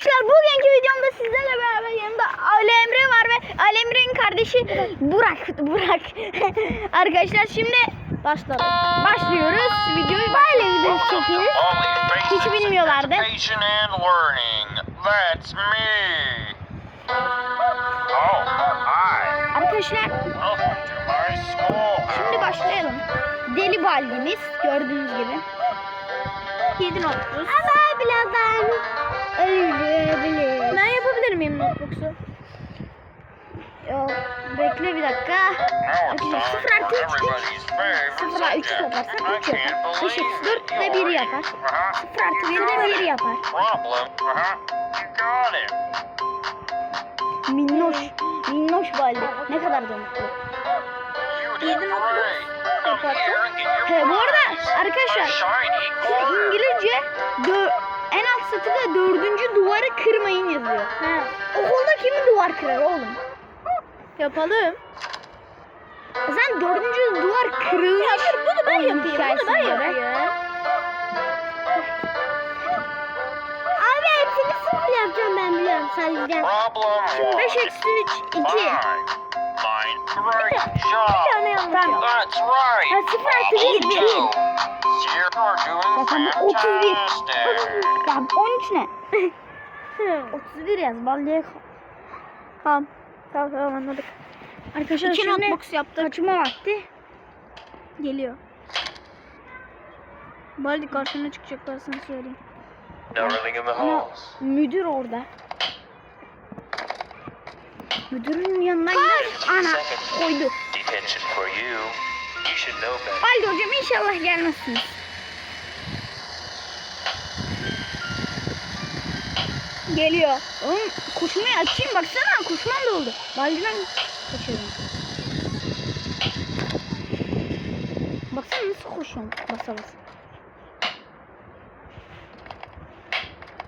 Arkadaşlar bugünkü videomda sizlerle beraber yanımda Ali Emre var ve Ali Emre'nin kardeşi Burak. Burak. Arkadaşlar şimdi Başlayalım. başlıyoruz. Videoyu böyle video çekeriz. Hiç bilmiyorlardı. Oh. Arkadaşlar şimdi başlayalım. Deli baldimiz gördüğünüz gibi. 7 notbooks. Ama birazdan ölebilir. Ben yapabilir miyim notebook'su? Yok bekle bir dakika. Time Sıfır artı for üç, üç. everybody's favorite Sıfırla üçü subject. toplarsan I üç yapar. can't Beş eksi believe dört that de yapar. Uh-huh. Sıfır artı bir de bir yapar. Minnoş. Minnoş baldi. Ne kadar and get your He, bu arada arkadaşlar. İngilizce dö- en alt satıda dördüncü duvarı kırmayın yazıyor. He. Okulda kimi duvar kırar oğlum? Yapalım. Sen dördüncü duvar kırılmış. Ya dur bunu ben yapayım. Bunu ben yapayım. Göre. Abi hepsini sıfır yapacağım ben biliyorum sadece. Şimdi 5 eksi 3 2. Bir tane yapacağım. That's right. Ha, sıfır artı 1 1. Bakalım 31. 31. Tamam 13 ne? 31 yaz. Vallahi Tamam. Tamam tamam anladık. Arkadaşlar İki şimdi notebox yaptık. kaçma vakti geliyor. Baldi karşına çıkacaklar sana söyleyeyim. Ama müdür orada. Müdürün yanına gider. Ana koydu. Detention for you. Baldi hocam inşallah gelmezsiniz. Geliyor. Oğlum koşmayı açayım baksana koşmam da oldu. Baldi'den kaçıyorum. Baksana nasıl koşuyorum basa basa.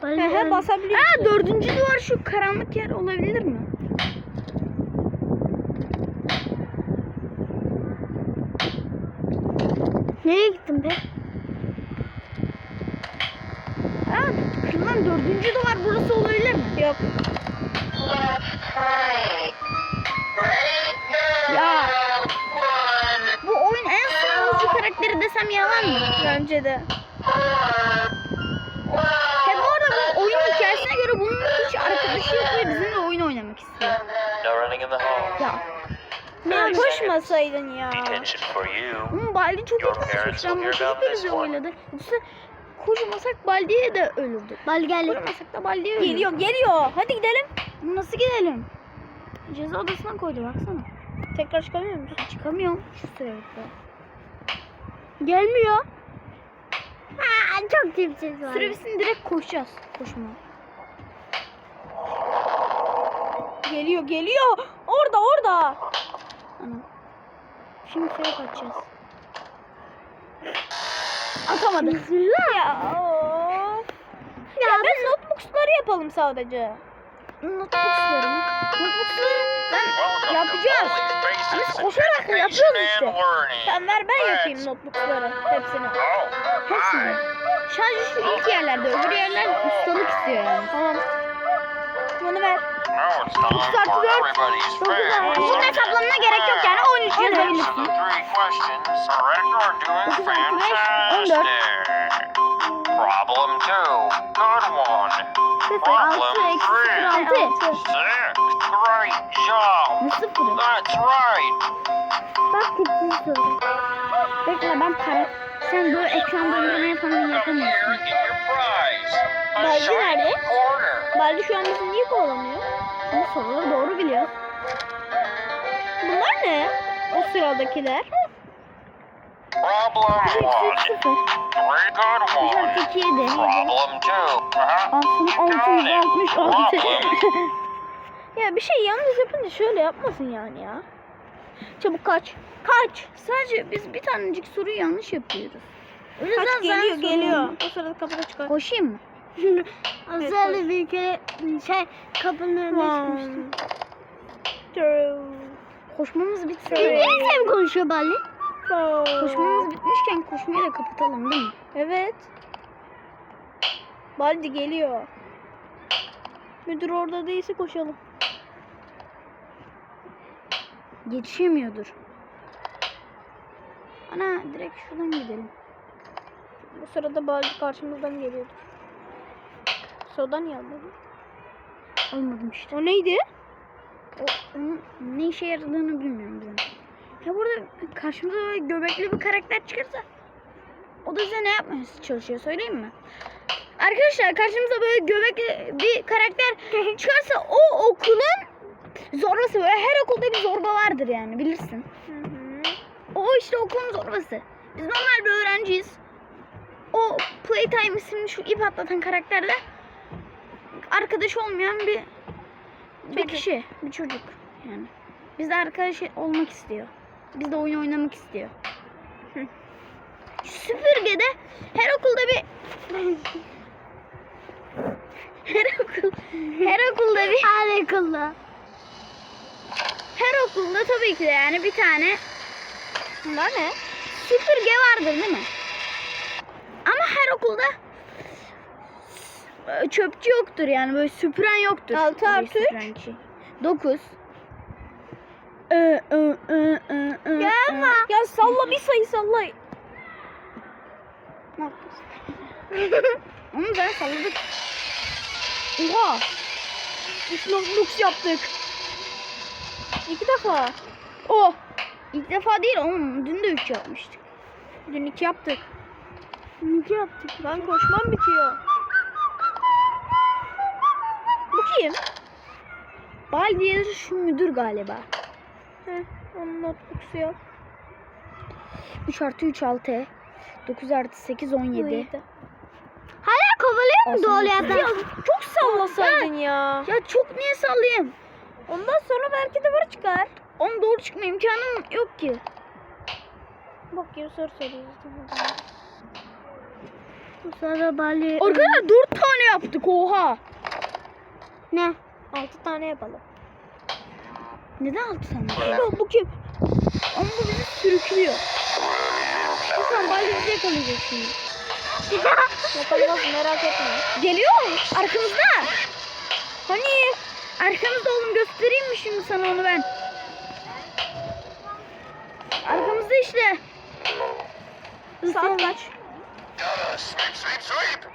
He he basabiliyorsun. Aa dördüncü duvar şu karanlık yer olabilir mi? Nereye gittin be? Aa kırılan dördüncü duvar burası olabilir mi? Yok. Ya bu oyun en sıkıcı karakteri desem yalan mı? Bence de. Ne koşmasaydın ya. Oğlum Baldi çok. Ben will bu bize one. oynadı. Yoksa koşmasak Baldi'ye de ölürdü. Baldi geldi. Koşmasak da Baldi'ye ölürdü. Geliyor geliyor. Hadi gidelim. Nasıl gidelim? Ceza odasına koydu baksana. Tekrar çıkamıyor musun? Çıkamıyorum şu sürelikte. Gelmiyor. Aa, çok tipsiz var. Sürevisini direkt koşacağız. Koşma. Geliyor geliyor. Orada orada. Şimdi fake atacağız. Atamadık. Ya of. Ya, ben notebook'ları yapalım sadece. Notebook'ları mı? Notebook'ları ben yapacağız. Biz koşarak yapıyoruz işte. Sen ver ben yapayım notebook'ları hepsini. Hepsini. Sadece şu ilk yerlerde, öbür yerler ustalık istiyor yani. Tamam. Bunu ver. Now it's time Start for dört. everybody's Dokuz favorite altı. Bunun subject. hesaplamına gerek yok yani 13 Answer yazabilirsin. the three questions correct or doing Dokuz altı beş, on dört. fantastic. Problem two. Good one. Altı Problem eksi three. altı. Six. Great job. Ne sıfırı? That's right. Bak tipsiz soru. Bekle ben para... Sen böyle ekran döndürmeye falan Come here yapamıyorsun. Shiny nerede? Baldi şu an bizi niye kovalamıyor? Şimdi soruları doğru biliyor. Bunlar ne? O sıradakiler. Problem one. Şart one. Problem two. Aslında You got it. 666. Problem. Ya bir şey yanlış yapınca şöyle yapmasın yani ya. Çabuk kaç. Kaç. Sadece biz bir tanecik soruyu yanlış yapıyoruz. O yüzden Kaç geliyor geliyor. O sırada kapıda çıkar. Koşayım mı? Aslında bir kere şey kapının Hmm. True. Koşmamız bitsin. İngilizce mi konuşuyor Bali? Koşmamız bitmişken koşmayı da kapatalım değil mi? Evet. Baldi geliyor. Müdür orada değilse koşalım. Geçemiyordur. Ana direkt şuradan gidelim. Bu sırada Baldi karşımızdan geliyordu. Soda niye almadın? Olmadım işte. O neydi? O, onun ne işe yaradığını bilmiyorum bizim. Ya burada karşımıza böyle göbekli bir karakter çıkarsa o da bize ne yapmaya çalışıyor söyleyeyim mi? Arkadaşlar karşımıza böyle göbekli bir karakter çıkarsa o okulun zorbası böyle her okulda bir zorba vardır yani bilirsin. Hı hı. O işte okulun zorbası. Biz normal bir öğrenciyiz. O Playtime isimli şu ip atlatan karakterle arkadaş olmayan bir bir Çocuk. kişi, bir çocuk yani. Bizle arkadaş olmak istiyor. Bizle oyun oynamak istiyor. Hı. Süpürgede her okulda bir her okul her okulda bir her okulda her okulda tabii ki de yani bir tane Bunlar ne? süpürge vardır değil mi? Ama her okulda çöpçü yoktur yani böyle süpüren yoktur. Altı Böyle artı üç. süpüren kişi. Dokuz. Ö, ö, ö, ö, ö, Gelme. ö. Ya salla bir sayı salla. Onu da salladık. Oha. Üç notebook yaptık. İki defa. Oh. İlk defa değil oğlum. Dün de üç yapmıştık. Dün iki yaptık. İki yaptık. Ben koşmam bitiyor. Bu kim? Bal şu müdür galiba. Heh, onun notebook'su yok. 3 artı 3 6. 9 artı 8 17. Yedi. Hala kovalıyor mu doğru Ya çok sallasaydın ya. Ya çok niye sallayayım? Ondan sonra belki de var çıkar. Onun doğru çıkma imkanım yok ki. Bakayım soru soruyoruz. Bu sırada bali... Arkadaşlar 4 tane yaptık oha. Ne? Altı tane yapalım. Neden 6 tane? Bu, bu kim? Ama bu bizi sürüklüyor. Lütfen bali bizi yakalayacak şimdi. Yakalamaz merak etme. Geliyor. Arkamızda. Hani? Arkamızda oğlum göstereyim mi şimdi sana onu ben? Arkamızda işte. Saat kaç? Gotta sweep, sweep, sweep.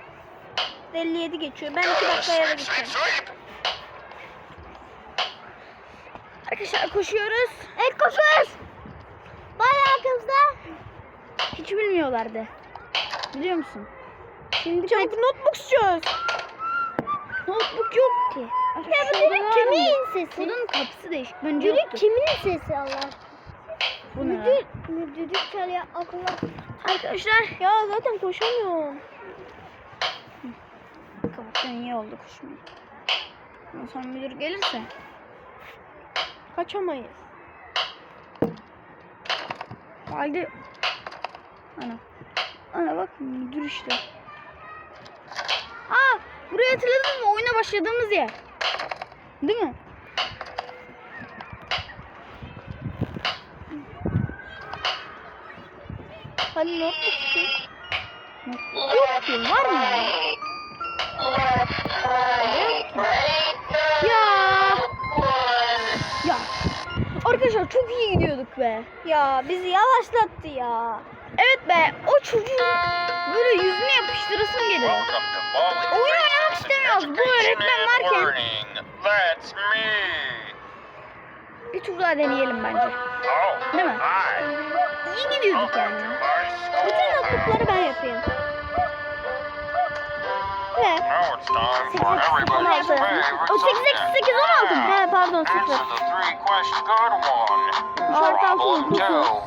57 geçiyor. Ben 2 Gotta dakikaya sweep, gideceğim. Arkadaşlar koşuyoruz. Evet koşuyoruz. Bayağı arkamızda. Hiç bilmiyorlardı. Biliyor musun? Şimdi Çabuk notebook çöz. notebook yok ki. Ya bu direkt kimin sesi? Bunun kapısı değişik. Bence Müdür yoktu. kimin sesi Allah? Bu ne Müdür, müdürlük çalıyor akıllı. Arkadaşlar. Ya zaten koşamıyorum. Kapattan iyi oldu koşmayı. Sonra müdür gelirse. Kaçamayız. Halde. Ana. Ana bak müdür işte. Aa burayı hatırladınız mı? Oyuna başladığımız yer. Değil mi? Hani notebook çöz. Yok ki. Var mı? Ya. Arkadaşlar çok iyi gidiyorduk be. Ya bizi yavaşlattı ya. Evet be. O çocuğun böyle yüzüne yapıştırasım geliyor. Oyun oynamak istemiyoruz. Bu öğretmen varken. Learning. That's me. Bir tur daha deneyelim bence. Oh, Değil mi? İyi gidiyorduk yani. Bütün notebookları ben yapayım. The three questions. Good one. Şart altı Problem unutmuşum. two.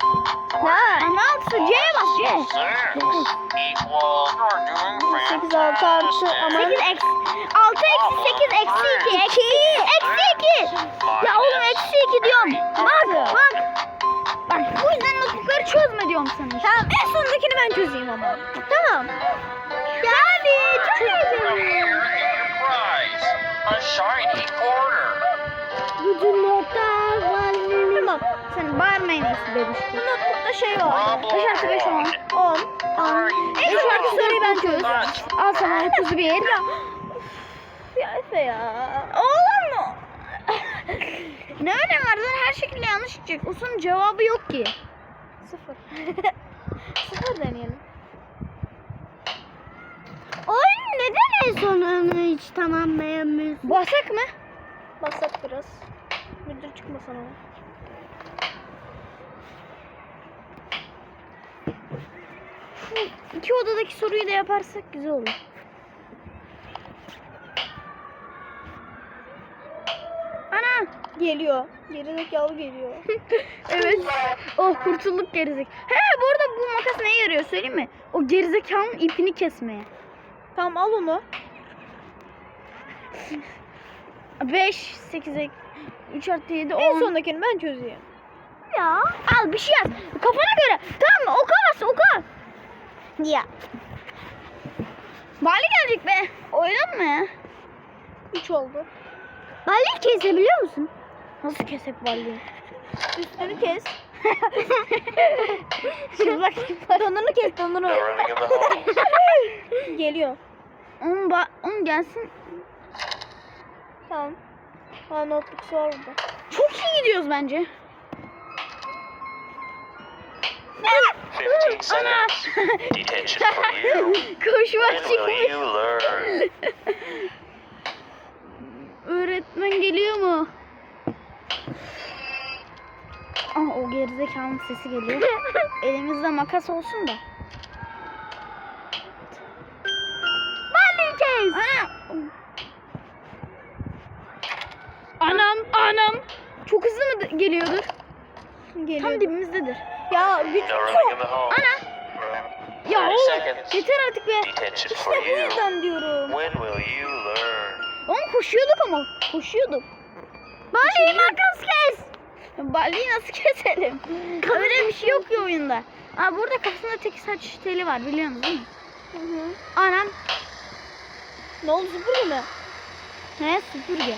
Ha, ne altısı? C'ye bas C. Six equals you're doing Sekiz altı artı fantastic. ama 8 eksi 6 eksi 8 eksi 2 eksi eksi 2. Ya oğlum eksi 2 diyorum. Bak bak. Bak bu yüzden notebookları çözme diyorum sana. Tamam en sondakini ben çözeyim ama. Tamam. Shiny quarter. Notlar var. Tamam. Sen bağırmayın eski bebiş. Notebookta şey var. Problem 5 artı 5 10. 10. Great En Beş sonraki artı soruyu ben çözdüm. Al sana 31. Ya Efe ya. Oğlum ne önemi var zaten her şekilde yanlış çıkacak. Sorunun cevabı yok ki. Sıfır. Sıfır deneyelim. Oyun neden en sonunu hiç tamamlayamıyorsun? Basak mı? Basat biraz. Müdür çıkmasın ama. İki odadaki soruyu da yaparsak güzel olur. Ana. Geliyor. Gerizekalı geliyor. Evet. Oh kurtulduk gerizek. He bu arada bu makas neye yarıyor söyleyeyim mi? O gerizekalının ipini kesmeye. tamam al onu. 5, 8, 3 artı 7, 10. En sondakini ben çözeyim. Ya. Al bir şey yaz. Kafana göre. Tamam mı? Oka bas oka. Ya. Bali gelecek be. Oynanma. 3 oldu. Balık kesebiliyor musun? Nasıl kesek Bali'yi? Üstünü kes. Şıplak Donunu kes donunu. Geliyor. Onun, ba onun gelsin. Tamam. Ha notebook var burada. Çok iyi gidiyoruz bence. 15 seconds. Detention for you. Koşma çıkmış. Öğretmen geliyor mu? Ah o gerizekalının sesi geliyor. Elimizde makas olsun da. Hızlı mı geliyordur? Geliyor. Tam dibimizdedir. Ya güç halls. Ana. Ya 30 oğlum yeter artık be. İşte bu yüzden diyorum. When will you learn? Oğlum koşuyorduk ama. Koşuyorduk. Bali'yi makas kes. Bali'yi nasıl keselim? Öyle bir şey yok ya oyunda. Aa burada kafasında tek saç teli var biliyorsunuz değil mi? Hı hı. Anam. Ne oldu süpürge mi? He süpürge.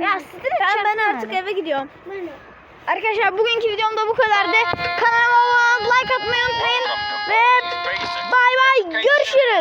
Ya. Tamam ben yapma artık eve gidiyorum. Arkadaşlar bugünkü videom da bu kadardı. Kanalıma like atmayı unutmayın. Ve bay bay görüşürüz.